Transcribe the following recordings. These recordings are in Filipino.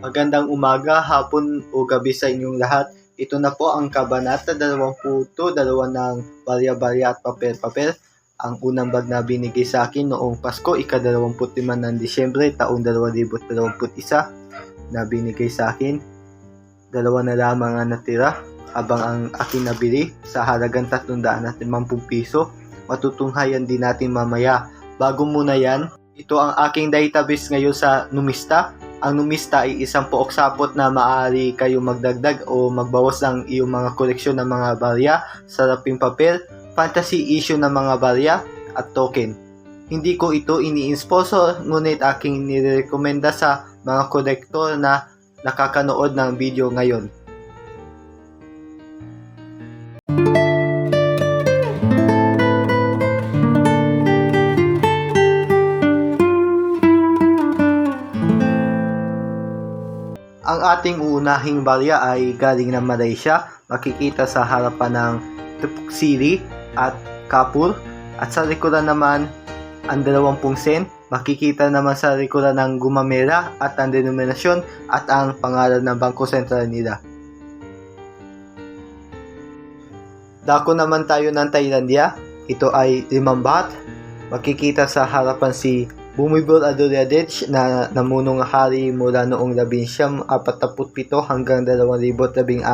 Magandang umaga, hapon o gabi sa inyong lahat. Ito na po ang Kabanata 20, dalawa ng barya-barya at papel-papel. Ang unang bag na binigay sa akin noong Pasko, ika-25 ng Disyembre, taong 2021 na binigay sa akin. Dalawa na lamang ang natira habang ang aking nabili sa halagang 350 piso. Matutunghayan din natin mamaya. Bago muna yan, ito ang aking database ngayon sa Numista ang numista ay isang pook sapot na maaari kayo magdagdag o magbawas ng iyong mga koleksyon ng mga barya, saraping papel, fantasy issue ng mga barya, at token. Hindi ko ito ini-sponsor, ngunit aking nirekomenda sa mga kolektor na nakakanood ng video ngayon. Ating unahing barya ay galing ng Malaysia. Makikita sa harapan ng Tupuk City at Kapur. At sa likuran naman, ang 20 sen. Makikita naman sa likuran ng Gumamera at ang denominasyon at ang pangalan ng Bangko Sentral nila. Dako naman tayo ng Thailandia. Ito ay limang baht. Makikita sa harapan si Bumibol Adoradej na namunong hari mula noong 1947 hanggang 2016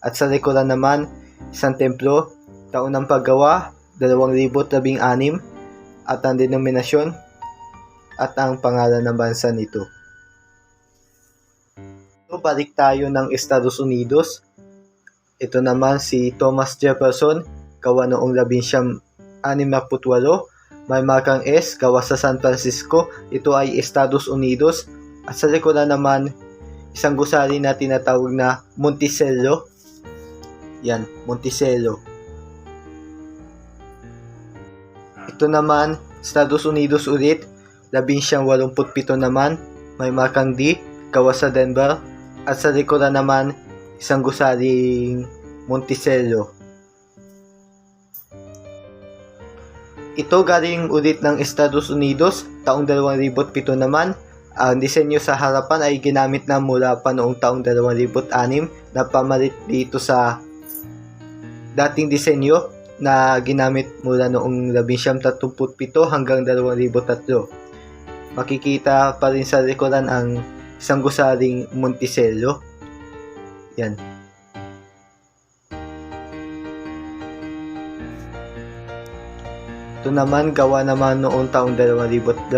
at sa likuran naman isang templo, taon ng paggawa 2016 at ang denominasyon at ang pangalan ng bansa nito. So, balik tayo ng Estados Unidos. Ito naman si Thomas Jefferson, gawa noong 1968 may markang S, gawa sa San Francisco. Ito ay Estados Unidos. At sa likuran naman, isang gusali na tinatawag na Monticello. Yan, Monticello. Ito naman, Estados Unidos ulit. 1987 naman, may markang D, gawa sa Denver. At sa likuran naman, isang gusaling Monticello. Ito galing ulit ng Estados Unidos, taong 2007 naman. Ang disenyo sa harapan ay ginamit na mula pa noong taong 2006 na pamalit dito sa dating disenyo na ginamit mula noong 1937 hanggang 2003. Makikita pa rin sa likuran ang isang gusaling Monticello. Yan. Ito naman gawa naman noong taong 2012,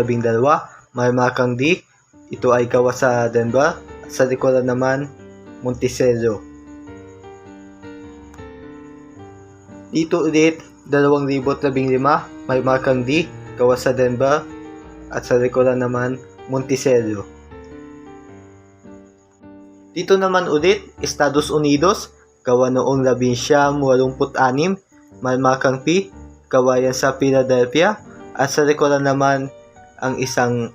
may markang D. Ito ay gawa sa Denver. Sa likuran naman, Monticello. Dito ulit, 2015, may markang D. Gawa sa Denver. At sa likuran naman, Monticello. Dito naman ulit, Estados Unidos, gawa noong 1986, may markang P kawayan sa Philadelphia at sa likuran naman ang isang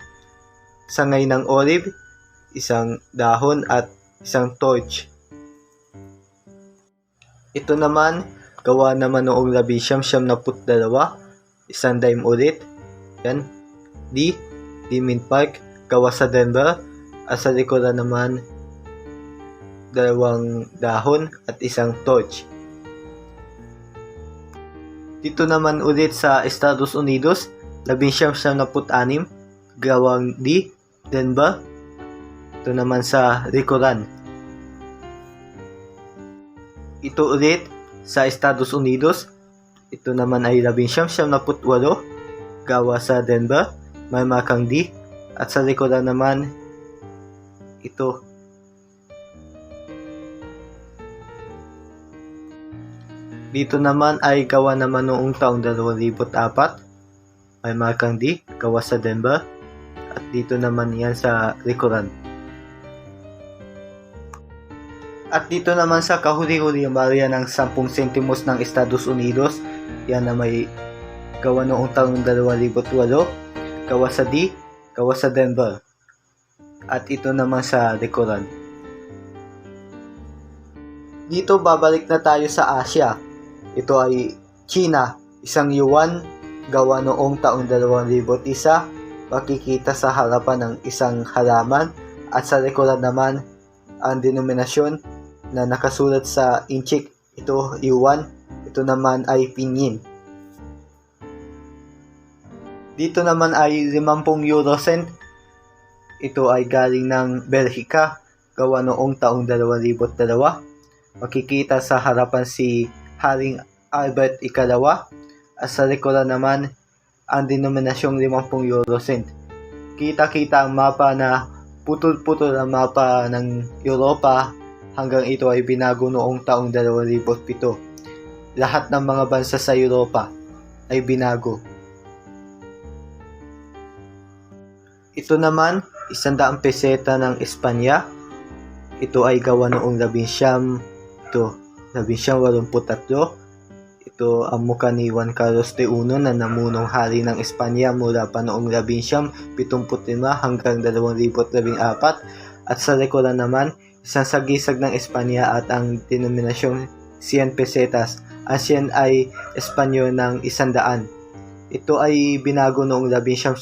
sangay ng olive, isang dahon at isang torch. Ito naman, gawa naman noong labi siyam siyam na put dalawa, isang dime ulit. Yan. D. Dimin Park, gawa sa Denver. At sa likuran naman, dalawang dahon at isang torch. Dito naman ulit sa Estados Unidos, 1976, gawang D, Denver. Ito naman sa likuran. Ito ulit sa Estados Unidos. Ito naman ay 1978, gawa sa Denver. May makang D. At sa likuran naman, ito Dito naman ay gawa naman noong taong 2004. May markang D, gawa sa Denver. At dito naman yan sa likuran. At dito naman sa kahuli-huli ang barya ng 10 sentimos ng Estados Unidos. Yan na may gawa noong taong 2008. Gawa sa D, gawa sa Denver. At ito naman sa likuran. Dito babalik na tayo sa Asia ito ay China, isang yuan gawa noong taong 2001. Makikita sa harapan ng isang halaman At sa likuran naman, ang denominasyon na nakasulat sa inchik, ito yuan, ito naman ay pinyin. Dito naman ay 50 euro cent. Ito ay galing ng Belgica, gawa noong taong 2002. Makikita sa harapan si Haring Albert Ikalawa at sa likuran naman ang denominasyong 50 euro cent. Kita-kita ang mapa na putol-putol ang mapa ng Europa hanggang ito ay binago noong taong 2007. Lahat ng mga bansa sa Europa ay binago. Ito naman, isandaang peseta ng Espanya. Ito ay gawa noong labinsyam, ito, labinsyam walumput-tatlo. Ito ang mukha ni Juan Carlos de Uno na namunong hari ng Espanya mula pa noong labinsyam, 75 hanggang 2014. At sa likuran naman, isang sagisag ng Espanya at ang denominasyong 100 pesetas. Ang 100 ay Espanyol ng 100. Ito ay binago noong labinsyam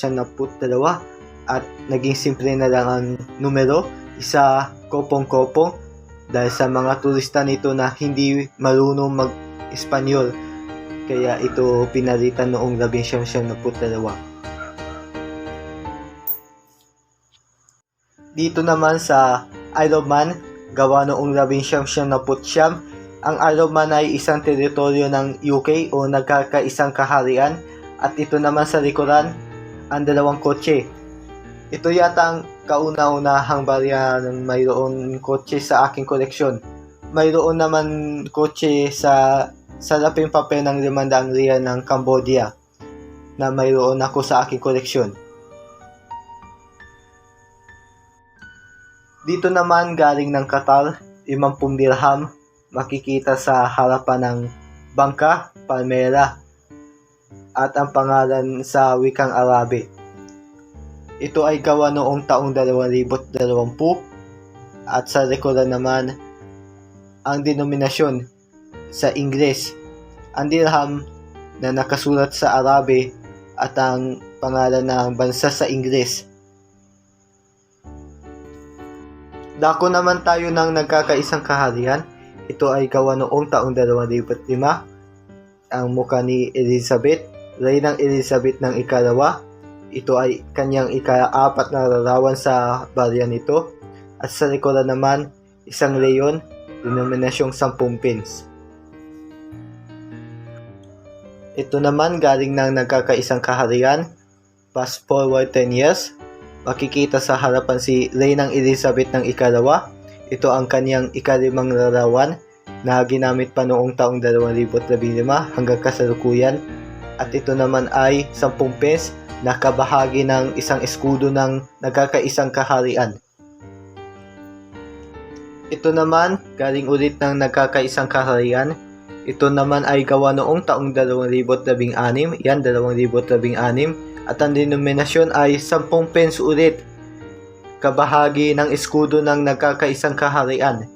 dalawa at naging simple na lang ang numero, isa kopong-kopong dahil sa mga turista nito na hindi marunong mag-Espanyol. Kaya ito pinalitan noong 1972. Dito naman sa Isle of Man, gawa noong 1979, ang Isle of Man ay isang teritoryo ng UK o nagkakaisang kaharian at ito naman sa likuran, ang dalawang kotse ito yata ang kauna-unahang barya ng mayroon kotse sa aking koleksyon. Mayroon naman kotse sa salaping papel ng 500 riyan ng Cambodia na mayroon ako sa aking koleksyon. Dito naman galing ng Qatar, 50 dirham, makikita sa harapan ng bangka, palmera, at ang pangalan sa wikang Arabi. Ito ay gawa noong taong 2020 at sa likuran naman ang denominasyon sa Ingles. Ang dirham na nakasulat sa Arabe at ang pangalan ng bansa sa Ingles. Dako naman tayo ng nagkakaisang kaharian. Ito ay gawa noong taong 2005. Ang mukha ni Elizabeth, Reynang Elizabeth ng ikalawa ito ay kanyang ika-apat na larawan sa barya nito. At sa likuran naman, isang leon, denominasyong 10 pins. Ito naman galing ng nagkakaisang kaharian, fast forward 10 years, makikita sa harapan si Reynang Elizabeth ng ikalawa. Ito ang kanyang ikalimang larawan na ginamit pa noong taong 2015 hanggang kasalukuyan. At ito naman ay 10 pence nakabahagi ng isang eskudo ng nagkakaisang kaharian. Ito naman, galing ulit ng nagkakaisang kaharian. Ito naman ay gawa noong taong 2016, yan 2016, at ang denominasyon ay 10 pence ulit, kabahagi ng eskudo ng nagkakaisang kaharian.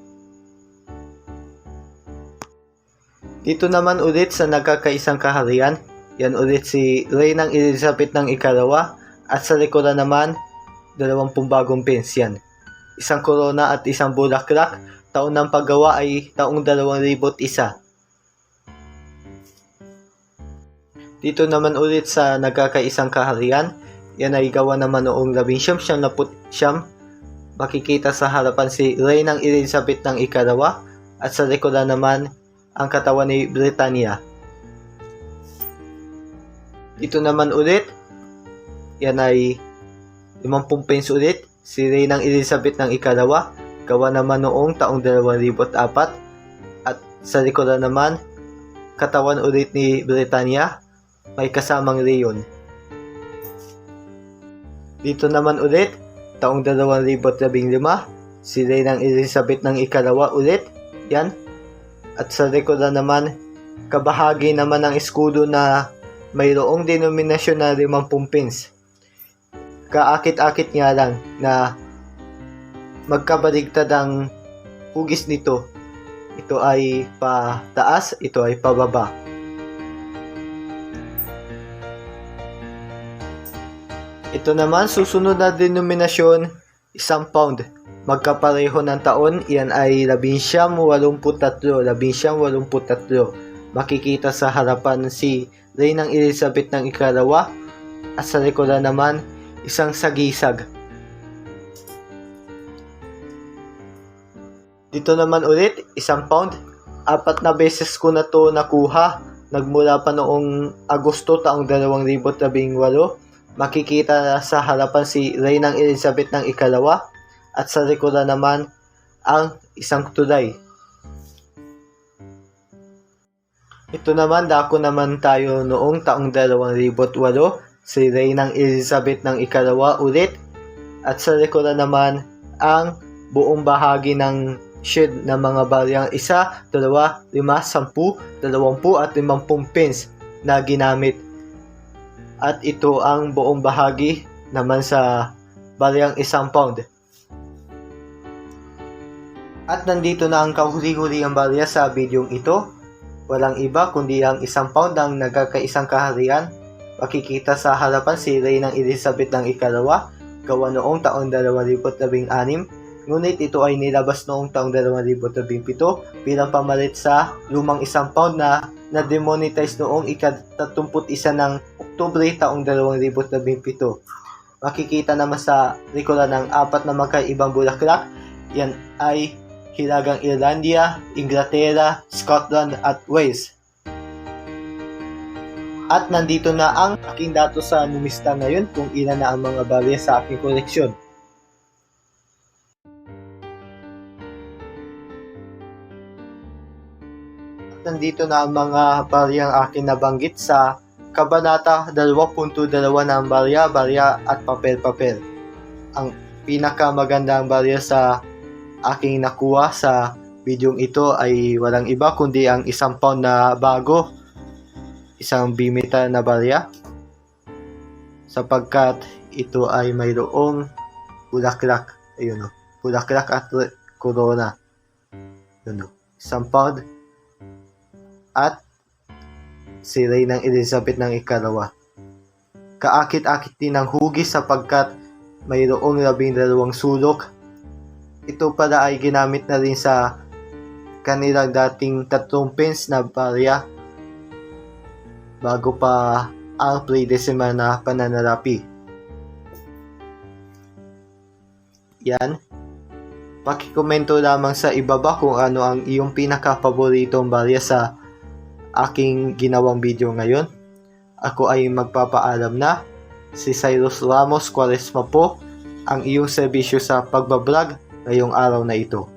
Dito naman ulit sa nagkakaisang kaharian, yan ulit si Reynang Elizabeth ng ikalawa at sa likuran naman, dalawampung bagong pensyan. Isang korona at isang bulaklak, taon ng paggawa ay taong 2001. Dito naman ulit sa nagkakaisang kaharian, yan ay gawa naman noong labing siyam siyam na siyam. Makikita sa harapan si Reynang Elizabeth ng ikalawa at sa likuran naman ang katawan ni Britannia. Ito naman ulit, yan ay 50 pence ulit, si Reynang Elizabeth ng ikalawa, gawa naman noong taong 2004 at sa likuran naman, katawan ulit ni Britannia, may kasamang Leon. Dito naman ulit, taong 2015, si Reynang Elizabeth ng ikalawa ulit, yan. At sa likuran naman, kabahagi naman ng eskudo na mayroong denominasyon na 50 pins. Kaakit-akit nga lang na magkabaligtad ang hugis nito. Ito ay pataas, ito ay pababa. Ito naman, susunod na denominasyon, isang pound. Magkapareho ng taon, yan ay 1983, 1983. Makikita sa harapan si Reynang Elizabeth ng ikalawa at sa likuran naman, isang sagisag. Dito naman ulit, isang pound. Apat na beses ko na to nakuha. Nagmula pa noong Agosto taong 2018. Makikita sa harapan si Reynang Elizabeth ng ikalawa at sa likuran naman ang isang tulay. Ito naman, dako naman tayo noong taong 2008, si Reynang Elizabeth ng ikalawa ulit at sa likuran naman ang buong bahagi ng shed ng mga baryang isa, dalawa, lima, sampu, dalawampu at limampung pins na ginamit. At ito ang buong bahagi naman sa baryang isang pound. At nandito na ang kahuli-huli ang barya sa bidyong ito. Walang iba kundi ang isang pound ang nagkakaisang kaharian. Makikita sa harapan si Reynang Elizabeth ng ikalawa, gawa noong taong 2016. Ngunit ito ay nilabas noong taong 2017 bilang pamalit sa lumang isang pound na na-demonetize noong ika-31 ng Oktubre taong 2017. Makikita naman sa likuran ng apat na magkaibang bulaklak, yan ay Hilagang Irlandia, Inglaterra, Scotland at Wales. At nandito na ang aking datos sa numista ngayon kung ilan na ang mga barya sa aking koleksyon. At nandito na ang mga baryang aking nabanggit sa Kabanata 2.2 ng barya, barya at papel-papel. Ang pinakamagandang barya sa aking nakuha sa bidyong ito ay walang iba kundi ang isang pound na bago, isang bimita na barya, sapagkat ito ay mayroong bulaklak, ayun o, bulaklak at corona, yun o, isang pound, at si Reynang Elizabeth ng ikalawa. Kaakit-akit din ng hugis sapagkat mayroong labing dalawang sulok ito pala ay ginamit na rin sa kanilang dating tatlong pins na barya bago pa ang pre-decimal na pananalapi. Yan. Pakikomento lamang sa ibaba kung ano ang iyong pinaka-paboritong barya sa aking ginawang video ngayon. Ako ay magpapaalam na. Si Cyrus Ramos Quaresma po ang iyong serbisyo sa pagbablog ngayong araw na ito.